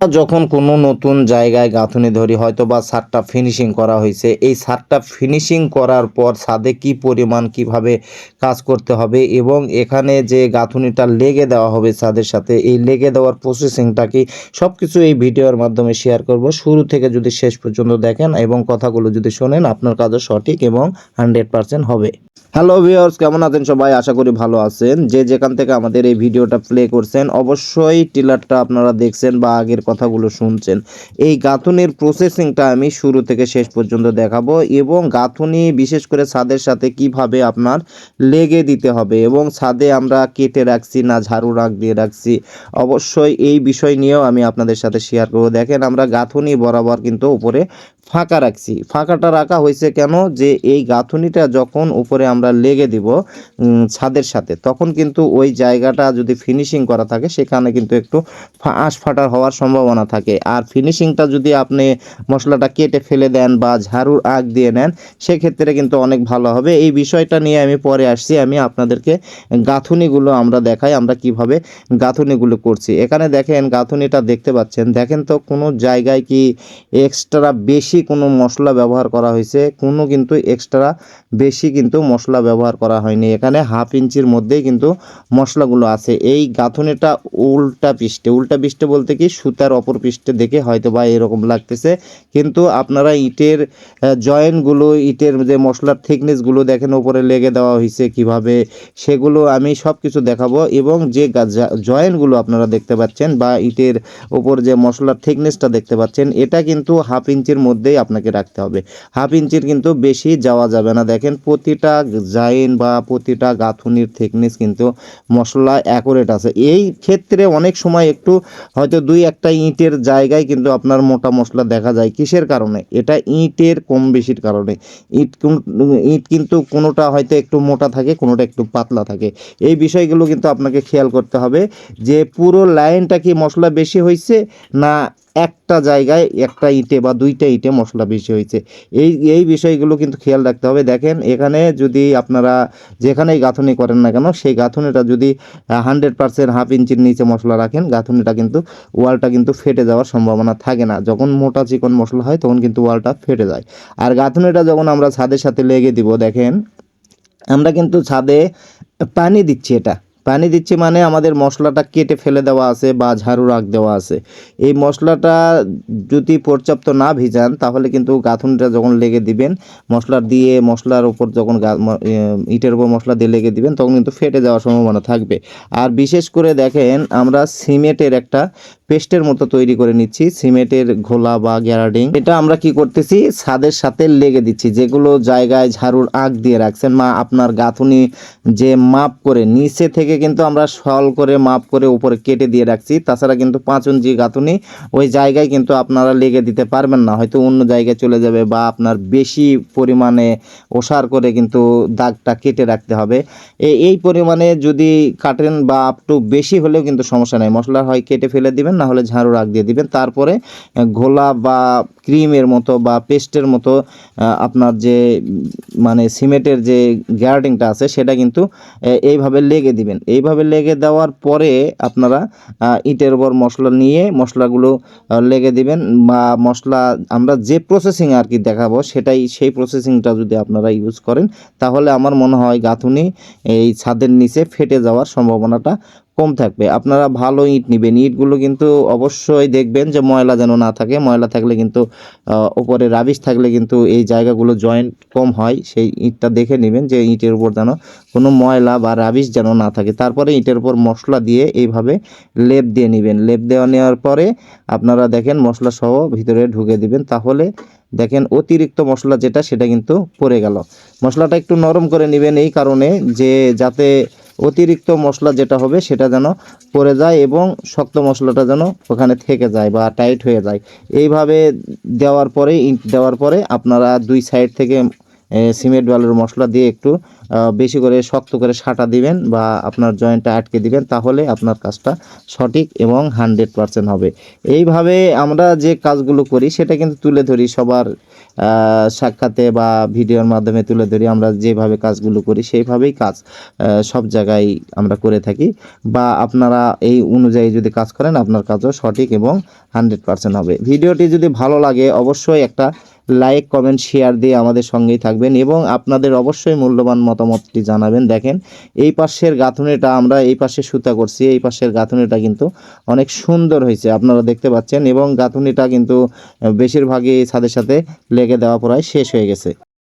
যখন কোনো নতুন জায়গায় গাঁথুনি ধরি হয়তো বা ছাদটা ফিনিশিং করা হয়েছে। এই ছাদটা ফিনিশিং করার পর ছাদে কি পরিমাণ, কীভাবে কাজ করতে হবে এবং এখানে যে গাঁথুনিটা লেগে দেওয়া হবে ছাদের সাথে, এই লেগে দেওয়ার প্রসেসিংটা কি সব কিছু এই ভিডিওর মাধ্যমে শেয়ার করব। শুরু থেকে যদি শেষ পর্যন্ত দেখেন এবং কথাগুলো যদি শোনেন, আপনার কাজও সঠিক এবং হান্ড্রেড পারসেন্ট হবে। হ্যালো ভিউয়ার্স কেমন আছেন সবাই? আশা করি ভালো আছেন। যে যেখান থেকে আমাদের এই ভিডিওটা প্লে করছেন, অবশ্যই টিলারটা আপনারা দেখছেন বা আগের কথাগুলো শুনছেন। এই গাঁথুনির প্রসেসিংটা আমি শুরু থেকে শেষ পর্যন্ত দেখাবো এবং গাঁথুনি বিশেষ করে ছাদের সাথে কীভাবে আপনার লেগে দিতে হবে এবং ছাদে আমরা কেটে রাখছি না, ঝাড়ু রাখ দিয়ে রাখছি, অবশ্যই এই বিষয় নিয়েও আমি আপনাদের সাথে শেয়ার করব। দেখেন আমরা গাঁথুনি বরাবর কিন্তু উপরে ফাঁকা রাখছি। ফাঁকাটা রাখা হয়েছে কেন? যে এই গাঁথুনিটা যখন উপরে আমরা লেগে দিব ছাদের সাথে, তখন কিন্তু ওই জায়গাটা যদি ফিনিশিং করা থাকে, সেখানে কিন্তু একটু আঁশ ফাটার হওয়ার সম্ভাবনা থাকে। আর ফিনিশিংটা যদি আপনি মশলাটা কেটে ফেলে দেন বা ঝাড়ুর আগ দিয়ে নেন, সেক্ষেত্রে কিন্তু অনেক ভালো হবে। এই বিষয়টা নিয়ে আমি পরে আসছি। আমি আপনাদেরকে গাঁথুনিগুলো আমরা দেখাই, আমরা কীভাবে গাঁথুনিগুলো করছি। এখানে দেখেন গাঁথুনিটা দেখতে পাচ্ছেন। দেখেন তো কোনো জায়গায় কি এক্সট্রা বেশি কোনো মশলা ব্যবহার করা হয়েছে, কোনো কিন্তু এক্সট্রা বেশি কিন্তু মশলা ব্যবহার করা হয়নি। এখানে হাফ ইঞ্চির মধ্যেই কিন্তু মশলাগুলো আছে। এই গাঁথনিটা উল্টা পৃষ্ঠে উল্টা পৃষ্ঠে বলতে কি সুতার অপর পৃষ্ঠে দেখে হয়তো বা এরকম লাগতেছে। কিন্তু আপনারা ইটের জয়েন্টগুলো, ইটের যে মশলার থিকনেসগুলো দেখেন ওপরে লেগে দেওয়া হয়েছে কীভাবে, সেগুলো আমি সব কিছু দেখাবো। এবং যে জয়েন্টগুলো আপনারা দেখতে পাচ্ছেন বা ইটের উপর যে মশলার থিকনেসটা দেখতে পাচ্ছেন, এটা কিন্তু হাফ ইঞ্চির মধ্যেই আপনাকে রাখতে হবে। হাফ ইঞ্চির কিন্তু বেশি যাওয়া যাবে না। দেখেন প্রতিটা জাইন বা প্রতিটা গাঁথুনির থিকনেস কিন্তু মশলা অ্যাকুরেট আছে। এই ক্ষেত্রে অনেক সময় একটু হয়তো দুই একটা ইটের জায়গায় কিন্তু আপনার মোটা মশলা দেখা যায় কিসের কারণে? এটা ইটের কম বেশির কারণে। ইট ইট কিন্তু কোনোটা হয়তো একটু মোটা থাকে, কোনোটা একটু পাতলা থাকে। এই বিষয়গুলো কিন্তু আপনাকে খেয়াল করতে হবে যে পুরো লাইনটা কি মশলা বেশি হয়েছে না একটা জায়গায় একটা ইটে বা দুইটা ইটে মশলা বেশি হয়েছে। এই এই বিষয়গুলো কিন্তু খেয়াল রাখতে হবে। দেখেন, এখানে যদি আপনারা যেখানেই গাঁথুনি করেন না কেন, সেই গাঁথুনিটা যদি হান্ড্রেড পার্সেন্ট হাফ ইঞ্চির নিচে মশলা রাখেন, গাঁথুনিটা কিন্তু ওয়ালটা কিন্তু ফেটে যাওয়ার সম্ভাবনা থাকে না। যখন মোটা চিকন মশলা হয়, তখন কিন্তু ওয়ালটা ফেটে যায়। আর গাঁথুনিটা যখন আমরা ছাদের সাথে লেগে দিব, দেখেন, আমরা কিন্তু ছাদে পানি দিচ্ছি এটা। পানি দিচ্ছি মানে আমাদের মশলাটা কেটে ফেলে দেওয়া আছে বা ঝাড়ু রাখ দেওয়া আছে। এই মশলাটা যদি পর্যাপ্ত না ভিজান, তাহলে কিন্তু গাঁথুনিটা যখন লেগে দিবেন, মশলা দিয়ে, মশলার উপর যখন ইটের উপর মশলা দিয়ে লেগে দিবেন, তখন কিন্তু ফেটে যাওয়ার সম্ভাবনা থাকবে। আর বিশেষ করে দেখেন, আমরা সিমেন্টের একটা পেস্টের মতো তৈরি করে নিচ্ছি, সিমেন্টের ঘোলা বা গ্যারাডিং। এটা আমরা কি করতেছি? ছাদের সাথে লেগে দিচ্ছি, যেগুলো জায়গায় ঝাড়ুর আগ দিয়ে রাখছেন, মা, আপনার গাঁথুনি যে মাপ করে নিচে থেকে কিন্তু আমরা সল করে, মাপ করে উপরে কেটে দিয়ে রাখছি। তাছাড়া কিন্তু পাঁচ ইঞ্চি গাঁথুনি ওই জায়গায় কিন্তু আপনারা লেগে দিতে পারবেন না। হয়তো অন্য জায়গায় চলে যাবে বা আপনার বেশি পরিমাণে ওসার করে কিন্তু দাগটা কেটে রাখতে হবে। এই পরিমাণে যদি কাটেন বা আপ টু বেশি হলেও কিন্তু সমস্যা নেই। মশলা হয় কেটে ফেলে দিবেন, না হলে ঝাড়ু রাখ দিয়ে দিবেন। তারপরে ঘোলা বা ক্রিমের মতো বা পেস্টের মতো আপনার যে মানে সিমেন্টের যে গ্যারাডিংটা আছে সেটা কিন্তু এইভাবে লেগে দিবেন। এইভাবে লেগে দেওয়ার পরে আপনারা ইটের উপর মশলা নিয়ে মশলাগুলো লেগে দিবেন বা মশলা আমরা যে প্রসেসিং আর কি দেখাবো সেটাই, সেই প্রসেসিংটা যদি আপনারা ইউজ করেন, তাহলে আমার মনে হয় গাঁথুনি এই ছাদের নিচে ফেটে যাওয়ার সম্ভাবনাটা কম থাকবে। আপনারা ভালো ইট নেবেন। ইটগুলো কিন্তু অবশ্যই দেখবেন যে ময়লা যেন না থাকে। ময়লা থাকলে কিন্তু ওপরে রাবিশ থাকলে কিন্তু এই জায়গাগুলো জয়েন্ট কম হয়। সেই ইটটা দেখে নেবেন যে ইটের উপর যেন কোনো ময়লা বা রাবিশ যেন না থাকে। তারপরে ইটের উপর মশলা দিয়ে এইভাবে লেপ দিয়ে নেবেন। লেপ দেওয়া নেওয়ার পরে আপনারা দেখেন মশলা সহ ভিতরে ঢুকে দিবেন। তাহলে দেখেন অতিরিক্ত মশলা যেটা, সেটা কিন্তু পড়ে গেল। মশলাটা একটু নরম করে নেবেন এই কারণে যে যাতে অতিরিক্ত মশলা যেটা হবে সেটা যেন পড়ে যায় এবং শক্ত মশলাটা যেন ওখানে থেকে যায় বা টাইট হয়ে যায়। এইভাবে দেওয়ার পরে দেওয়ার পরে আপনারা দুই সাইড থেকে সিমেন্ট বালুর মশলা দিয়ে একটু বেশি করে শক্ত করে সাটা দিবেন বা আপনার জয়েন্টটা আটকে দিবেন, তাহলে আপনার কাজটা সঠিক এবং হান্ড্রেড পারসেন্ট হবে। এইভাবে আমরা যে কাজগুলো করি, সেটা কিন্তু তুলে ধরি সবার সাক্ষাতে বা ভিডিওর মাধ্যমে তুলে ধরি। আমরা যেভাবে কাজগুলো করি, সেইভাবেই কাজ সব জায়গায় আমরা করে থাকি বা আপনারা এই অনুযায়ী যদি কাজ করেন, আপনার কাজও সঠিক এবং হান্ড্রেড পারসেন্ট হবে। ভিডিওটি যদি ভালো লাগে, অবশ্যই একটা লাইক কমেন্ট শেয়ার দিয়ে আমাদের সঙ্গেই থাকবেন এবং আপনাদের অবশ্যই মূল্যবান মতামতটি জানাবেন। দেখেন, এই পাশের গাঁথুনিটা আমরা এই পাশে সুতা করছি, এই পাশের গাঁথুনিটা কিন্তু অনেক সুন্দর হয়েছে, আপনারা দেখতে পাচ্ছেন এবং গাঁথুনিটা কিন্তু বেশিরভাগই ছাদের সাথে লেগে দেওয়া পড়ায় শেষ হয়ে গেছে।